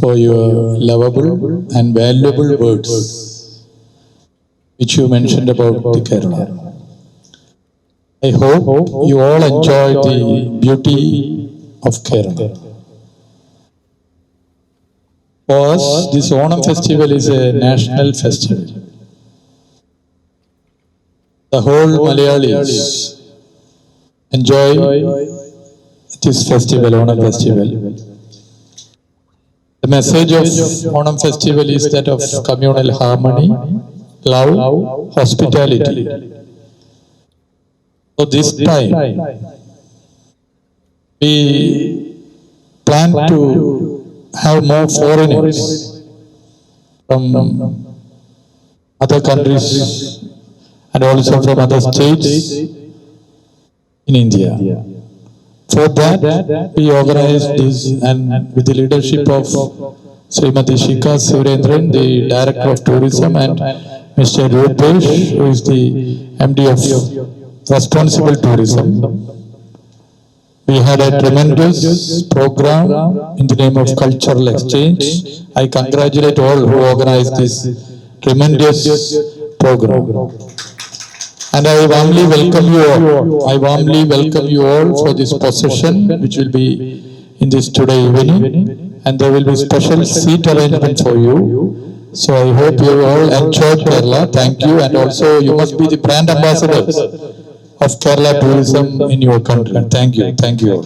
for your lovable and valuable words which you mentioned about the Kerala. I hope you all enjoy the beauty of Kerala. For us, this Onam festival is a national festival. The whole Malayalis enjoy this festival, Onam festival. The message of Onam festival is that of communal harmony, love, hospitality. So this time, we plan to have more foreigners from other countries and also from other states in India. For that, we organized this and with the leadership of Srimati Shika Surendran, the Director of Tourism and Mr. Rupesh, who is the MD of Responsible Tourism. We had a tremendous program in the name of cultural exchange. I congratulate all who organized this tremendous program. And I warmly welcome you all. I warmly welcome you all for this procession which will be in this today evening. And there will be special seat arrangement for you. So I hope you all enjoyed Kerala. Thank you. And also you must be the brand ambassadors of Kerala tourism in your country. Thank you. Thank you all.